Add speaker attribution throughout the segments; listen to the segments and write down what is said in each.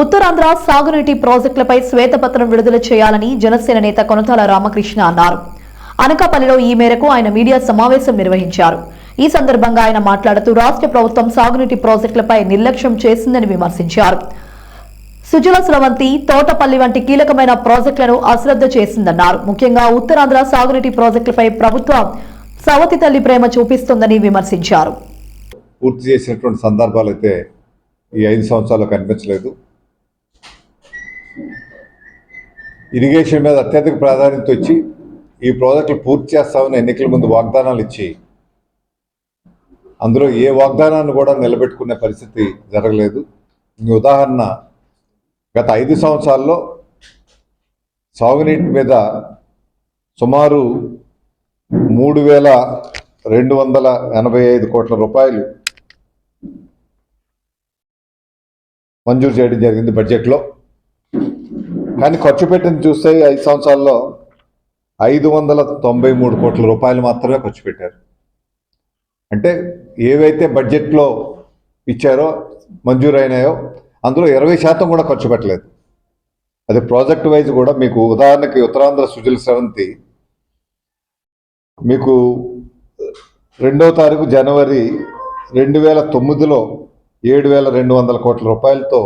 Speaker 1: ఉత్తరాంధ్ర సాగునీటి ప్రాజెక్టులపై శ్వేతపత్రం విడుదల చేయాలని జనసేన నేత కొనతాల రామకృష్ణ అన్నారు. అనకాపల్లిలో ఈ మేరకు ఆయన మీడియా సమావేశం నిర్వహించారు. ఈ సందర్భంగా ఆయన మాట్లాడుతూ రాష్ట్ర ప్రభుత్వం సాగునీటి ప్రాజెక్టులపై నిర్లక్ష్యం చేసిందని విమర్శించారు. సుజల స్రవంతి తోటపల్లి వంటి కీలకమైన ప్రాజెక్టులను అశ్రద్ధ చేసిందన్నారు. ముఖ్యంగా ఉత్తరాంధ్ర సాగునీటి ప్రాజెక్టులపై ప్రభుత్వం సవతి తల్లి ప్రేమ చూపిస్తోందని విమర్శించారు.
Speaker 2: పూర్తి చేసినటువంటి సందర్భాలు అయితే ఈ ఐదు సంవత్సరాలు కనిపించలేదు ఇరిగేషన్ మీద అత్యధిక ప్రాధాన్యత ఇచ్చి ఈ ప్రాజెక్టులు పూర్తి చేస్తామని ఎన్నికల ముందు వాగ్దానాలు ఇచ్చి అందులో ఏ వాగ్దానాన్ని కూడా నిలబెట్టుకునే పరిస్థితి జరగలేదు. ఈ ఉదాహరణ గత ఐదు సంవత్సరాల్లో సాగునీటి మీద సుమారు మూడు వేల రెండు వందల ఎనభై ఐదు కోట్ల రూపాయలు మంజూరు చేయడం జరిగింది బడ్జెట్లో. కానీ ఖర్చు పెట్టింది చూస్తే ఐదు సంవత్సరాల్లో ఐదు వందల తొంభై మూడు కోట్ల రూపాయలు మాత్రమే ఖర్చు పెట్టారు. అంటే ఏవైతే బడ్జెట్లో ఇచ్చారో మంజూరైనాయో అందులో ఇరవై శాతం కూడా ఖర్చు పెట్టలేదు. అది ప్రాజెక్ట్ వైజ్ కూడా మీకు ఉదాహరణకి ఉత్తరాంధ్ర సుజల సెవెంతి మీకు రెండో తారీఖు జనవరి రెండు వేల తొమ్మిదిలో ఏడు వేల రెండు వందల కోట్ల రూపాయలతో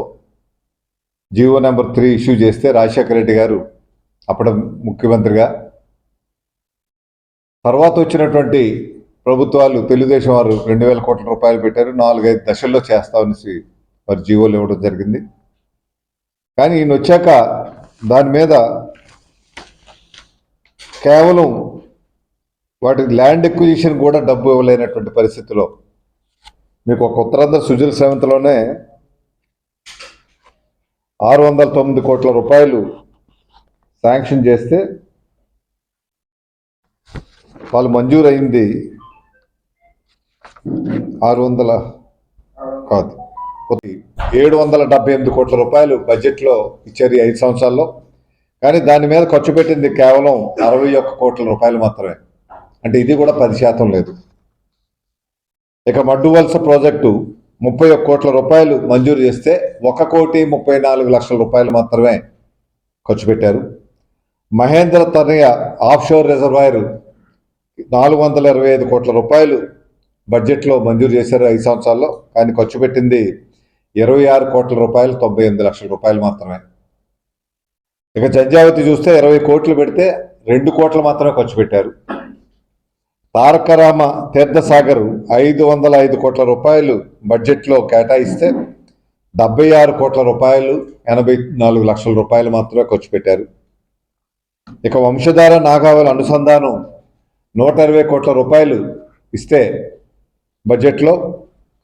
Speaker 2: జీవో నెంబర్ త్రీ ఇష్యూ చేస్తే రాజశేఖర రెడ్డి గారు అప్పుడు ముఖ్యమంత్రిగా. తర్వాత వచ్చినటువంటి ప్రభుత్వాలు తెలుగుదేశం వారు రెండు వేల కోట్ల రూపాయలు పెట్టారు నాలుగైదు దశల్లో చేస్తామనేసి వారు జీవోలు ఇవ్వడం జరిగింది. కానీ ఈయన వచ్చాక దాని మీద కేవలం వాటి ల్యాండ్ ఎక్విజిషన్ కూడా డబ్బు ఇవ్వలేనటువంటి పరిస్థితిలో. మీకు ఒక ఉత్తరాంధ్ర సుజల సెవెంత్లోనే ఆరు వందల తొమ్మిది కోట్ల రూపాయలు శాంక్షన్ చేస్తే వాళ్ళు మంజూరు అయింది ఆరు వందల కాదు. ఏడు వందల డెబ్బై ఎనిమిది కోట్ల రూపాయలు బడ్జెట్లో ఇచ్చారు ఐదు సంవత్సరాల్లో. కానీ దాని మీద ఖర్చు పెట్టింది కేవలం అరవై ఒక్క కోట్ల రూపాయలు మాత్రమే. అంటే ఇది కూడా పది శాతం లేదు. ఇక మడ్డు వలస ప్రాజెక్టు ముప్పై ఒక్క కోట్ల రూపాయలు మంజూరు చేస్తే ఒక కోటి ముప్పై నాలుగు లక్షల రూపాయలు మాత్రమే ఖర్చు పెట్టారు. మహేంద్ర తనయ ఆఫ్షోర్ రిజర్వాయర్ నాలుగు వందల ఇరవై ఐదు కోట్ల రూపాయలు బడ్జెట్లో మంజూరు చేశారు ఐదు సంవత్సరాల్లో. కానీ ఖర్చు పెట్టింది ఇరవై ఆరు కోట్ల రూపాయలు తొంభై ఎనిమిది లక్షల రూపాయలు మాత్రమే. ఇక జంజావతి చూస్తే ఇరవై కోట్లు పెడితే రెండు కోట్లు మాత్రమే ఖర్చు పెట్టారు. తారకరామ తీర్థసాగర్ ఐదు వందల ఐదు కోట్ల రూపాయలు బడ్జెట్లో కేటాయిస్తే డెబ్బై ఆరు కోట్ల రూపాయలు ఎనభై నాలుగు లక్షల రూపాయలు మాత్రమే ఖర్చు పెట్టారు. ఇక వంశధార నాగావళి అనుసంధానం నూట ఇరవై కోట్ల రూపాయలు ఇస్తే బడ్జెట్లో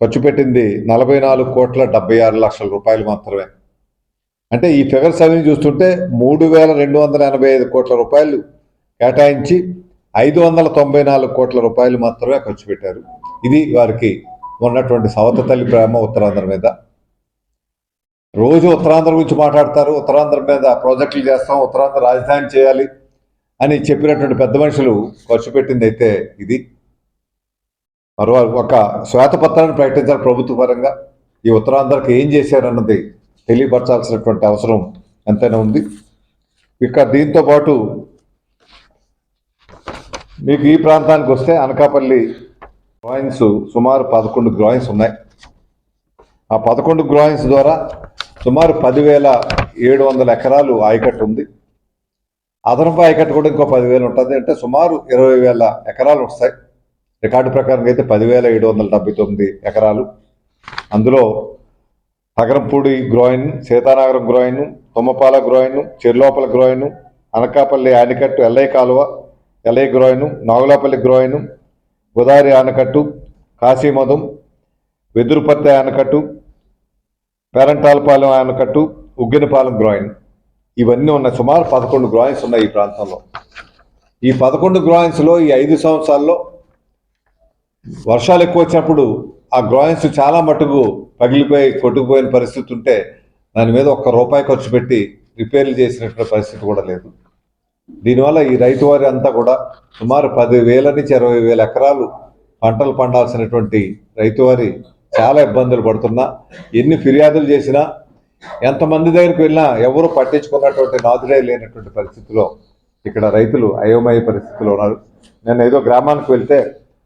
Speaker 2: ఖర్చు పెట్టింది నలభై నాలుగు కోట్ల డెబ్బై ఆరు లక్షల రూపాయలు మాత్రమే. అంటే ఈ ఫిగర్స్ అవి చూస్తుంటే మూడు వేల రెండు వందల ఎనభై ఐదు కోట్ల రూపాయలు కేటాయించి ఐదు వందల తొంభై నాలుగు కోట్ల రూపాయలు మాత్రమే ఖర్చు పెట్టారు. ఇది వారికి ఉన్నటువంటి సవత తల్లి ప్రేమ ఉత్తరాంధ్ర మీద. రోజు ఉత్తరాంధ్ర గురించి మాట్లాడతారు ఉత్తరాంధ్ర మీద ప్రాజెక్టులు చేస్తాం ఉత్తరాంధ్ర రాజధాని చేయాలి అని చెప్పినటువంటి పెద్ద మనుషులు ఖర్చు పెట్టింది అయితే ఇది. మరో ఒక శ్వేతపత్రాన్ని ప్రకటించాలి ప్రభుత్వ పరంగా. ఈ ఉత్తరాంధ్రకి ఏం చేశారన్నది తెలియపరచాల్సినటువంటి అవసరం ఎంతైనా ఉంది. ఇక దీంతో పాటు మీకు ఈ ప్రాంతానికి వస్తే అనకాపల్లి గ్రాయిన్స్ సుమారు పదకొండు గ్రాయిన్స్ ఉన్నాయి. ఆ పదకొండు గ్రాయిన్స్ ద్వారా సుమారు పదివేల ఏడు వందల ఎకరాలు ఆయకట్టు ఉంది. అదనపు ఆయకట్టు కూడా ఇంకో పదివేలు ఉంటుంది. అంటే సుమారు ఇరవై వేల ఎకరాలు వస్తాయి. రికార్డు ప్రకారం అయితే పదివేల ఏడు వందల డెబ్బై తొమ్మిది ఎకరాలు. అందులో Tagarampudi groyne Sitanagaram groyne Tummapala groyne Cherlopala groyne Anakapalli ఆనకట్టు LI కాలువ LI groyne Nagulapalli groyne Godavari ఆనకట్టు Kasimadham వెదురుపత్తి ఆనకట్టు పేరంటాలపాలెం ఆనకట్టు ఉగ్గినపాలెం గ్రోయిన్. ఇవన్నీ ఉన్నాయి సుమారు పదకొండు గ్రోయిన్స్ ఉన్నాయి ఈ ప్రాంతంలో. ఈ పదకొండు గ్రోయిన్స్లో ఈ ఐదు సంవత్సరాల్లో వర్షాలు ఎక్కువ వచ్చినప్పుడు ఆ గ్రోయిన్స్ చాలా మటుకు పగిలిపోయి కొట్టుకుపోయిన పరిస్థితి ఉంటే దాని మీద ఒక్క రూపాయి ఖర్చు పెట్టి రిపేర్లు చేసినటువంటి పరిస్థితి కూడా లేదు. దీనివల్ల ఈ రైతు వారి అంతా కూడా సుమారు పది వేల నుంచి ఇరవై వేల ఎకరాలు పంటలు పండాల్సినటువంటి రైతు వారి చాలా ఇబ్బందులు పడుతున్నా. ఎన్ని ఫిర్యాదులు చేసినా ఎంతమంది దగ్గరికి వెళ్ళినా ఎవరు పట్టించుకున్నటువంటి నాదుడే లేనటువంటి పరిస్థితిలో ఇక్కడ రైతులు అయోమయ పరిస్థితిలో ఉన్నారు. నేను ఏదో గ్రామానికి వెళ్తే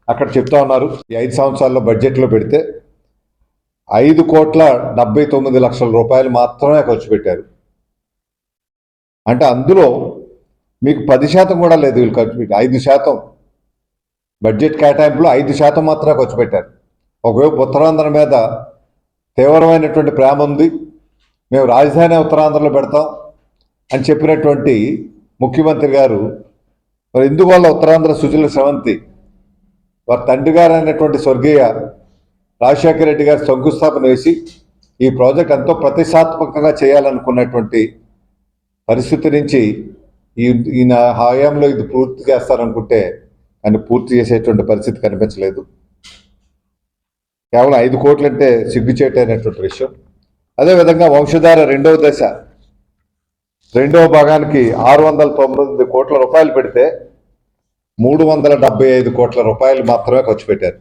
Speaker 2: అక్కడ చెప్తా ఉన్నారు. ఈ ఐదు సంవత్సరాల్లో బడ్జెట్లో పెడితే ఐదు కోట్ల డెబ్బై తొమ్మిది లక్షల రూపాయలు మాత్రమే ఖర్చు పెట్టారు. అంటే అందులో మీకు పది శాతం కూడా లేదు వీళ్ళు ఖర్చు పెట్టి ఐదు శాతం. బడ్జెట్ కేటాయింపులో ఐదు శాతం మాత్రమే ఖర్చు పెట్టారు. ఒకవైపు ఉత్తరాంధ్ర మీద తీవ్రమైనటువంటి ప్రేమ ఉంది మేము రాజధాని ఉత్తరాంధ్రలో పెడతాం అని చెప్పినటువంటి ముఖ్యమంత్రి గారు మరి ఇందువల్ల ఉత్తరాంధ్ర సుజల స్రవంతి వారి తండ్రి గారు అయినటువంటి స్వర్గీయ రాజశేఖర రెడ్డి గారు శంకుస్థాపన వేసి ఈ ప్రాజెక్ట్ ఎంతో ప్రతిష్టాత్మకంగా చేయాలనుకున్నటువంటి పరిస్థితి నుంచి ఈ ఈయన హయాంలో ఇది పూర్తి చేస్తారనుకుంటే ఆయన పూర్తి చేసేటువంటి పరిస్థితి కనిపించలేదు. కేవలం ఐదు కోట్లంటే సిగ్గుచేట అనేటువంటి విషయం. అదేవిధంగా వంశధార రెండవ దశ. రెండవ భాగానికి ఆరు వందల తొమ్మిది కోట్ల రూపాయలు పెడితే మూడు వందల డెబ్బై ఐదు కోట్ల రూపాయలు మాత్రమే ఖర్చు పెట్టారు.